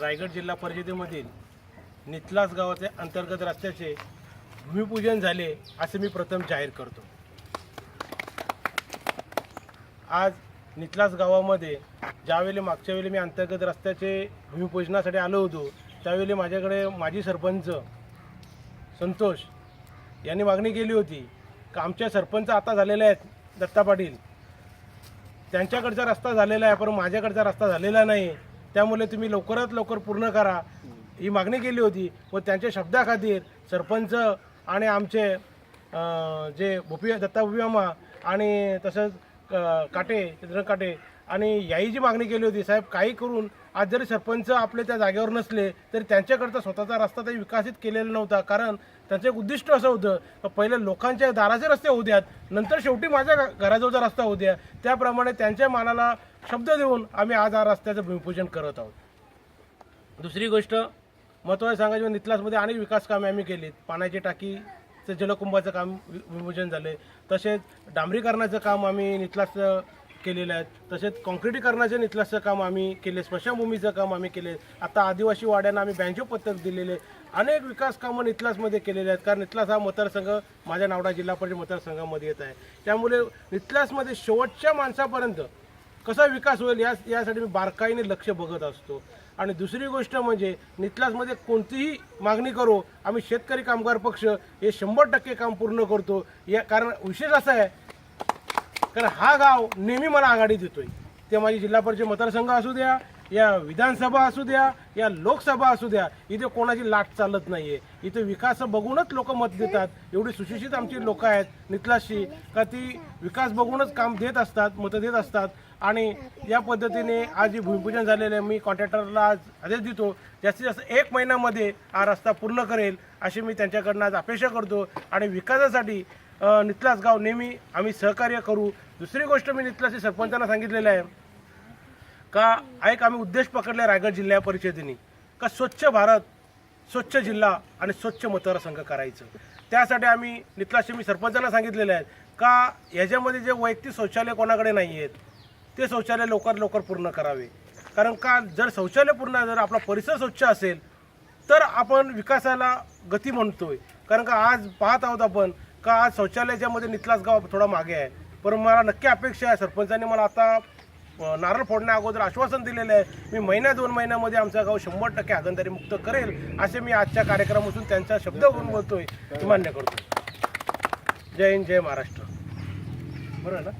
रायगड जिल्हा परिषदेमधील नितलास गावाचे अंतर्गत रस्त्याचे भूमिपूजन झाले असे मी प्रथम जाहीर करतो. आज नितलास गावामध्ये ज्यावेळी मागच्या वेळी मी अंतर्गत रस्त्याचे भूमिपूजनासाठी आलो होतो त्यावेळी माझ्याकडे माजी सरपंच संतोष यांनी मागणी केली होती का आमचे सरपंच आता झालेले आहेत दत्ता पाटील. त्यांच्याकडचा रस्ता झालेला आहे पण माझ्याकडचा रस्ता झालेला नाही. त्यामुळे तुम्ही लवकरात लवकर पूर्ण करा. ही मागणी केली होती. व त्यांच्या शब्दाखातीर सरपंच आणि आमचे जे भोपी दत्ता भुपियामा आणि तसंच काटे चंद्र काटे आणि याही जी मागणी केली होती साहेब काही करून आज जरी सरपंच आपले त्या जागेवर नसले तरी त्यांच्याकडचा स्वतःचा रस्ता तरी विकसित केलेला नव्हता. कारण त्यांचं एक उद्दिष्ट असं होतं की पहिले लोकांच्या दाराचे रस्ते होऊ द्यात नंतर शेवटी माझ्या घराजवळचा रस्ता होऊ द्या. त्याप्रमाणे त्यांच्या मानाला शब्द देऊन आम्ही आज हा रस्त्याचं भूमिपूजन करत आहोत. दुसरी गोष्ट महत्त्वाचं सांगायचं म्हणजे नितलासमध्ये अनेक विकास कामे आम्ही केलीत. पाण्याची टाकीचं जलकुंभाचं काम वि- विमोचन आहे तसेच डांबरीकरणाचं काम आम्ही नितलासचं केलेलं आहे. तसेच कॉन्क्रिटीकरणाचं नितलासचं काम आम्ही केले स्मशानभूमीचं काम आम्ही केले आता आदिवासी वाड्यांना आम्ही बँजो पथक दिलेले अनेक विकास कामं नितलासमध्ये केलेले आहेत. कारण नितलास हा मतदारसंघ माझ्या नावडा जिल्हा परिषद मतदारसंघामध्ये येत आहे. त्यामुळे नितलासमध्ये शेवटच्या माणसापर्यंत कसा विकास होईल या यासाठी मी बारकाईने लक्ष बघत असतो. आणि दुसरी गोष्ट म्हणजे नितलासमध्ये कोणतीही मागणी करू आम्ही शेतकरी कामगार पक्ष हे शंभर टक्के काम पूर्ण करतो. या कारण विशेष असा आहे कारण हा गाव नेहमी मला आघाडी देतोय. ते माझी जिल्हा परिषद मतदारसंघ असू द्या या विधानसभा असू द्या या लोकसभा असू द्या इथे कोणाची लाट चालत नाहीये. इथे विकास बघूनच लोक मत देतात. एवढी सुशिक्षित आमची लोक आहेत नितलाशी का ती विकास बघूनच काम देत असतात मतं देत असतात. आणि या पद्धतीने आज जे भूमिपूजन झालेलं आहे मी कॉन्ट्रॅक्टरला आज आदेश देतो जास्तीत जास्त एक महिन्यामध्ये हा रस्ता पूर्ण करेल अशी मी त्यांच्याकडनं आज अपेक्षा करतो. आणि विकासासाठी नितलास गाव नेहमी आम्ही सहकार्य करू. दुसरी गोष्ट मी नितलासच्या सरपंचांना सांगितलेलं आहे. का एक आम्ही उद्देश पकडले रायगड जिल्हा परिषदेने. का स्वच्छ भारत स्वच्छ जिल्हा आणि स्वच्छ मतदारसंघ करायचं. त्यासाठी आम्ही नितलासचे मी सरपंचांना सांगितलेले आहेत का ह्याच्यामध्ये जे वैयक्तिक शौचालय कोणाकडे नाही आहेत ते शौचालय लवकर लवकर पूर्ण करावे. कारण का जर शौचालय पूर्ण जर आपला परिसर स्वच्छ असेल तर आपण विकासाला गती म्हणतोय. कारण का आज पाहत आहोत आपण का आज शौचालयाच्या मध्ये नितलास गाव थोडा मागे आहे? पण मला नक्की अपेक्षा आहे सरपंचांनी मला आता नारळ फोडण्या अगोदर आश्वासन दिलेलं आहे. मी महिन्या दोन महिन्यामध्ये आमचं गाव शंभर टक्के हागणदारी मुक्त करेल असे मी आजच्या कार्यक्रमातून त्यांचा शब्द करून बोलतोय. मान्य करतो. जय हिंद जय महाराष्ट्र. बरोबर ना?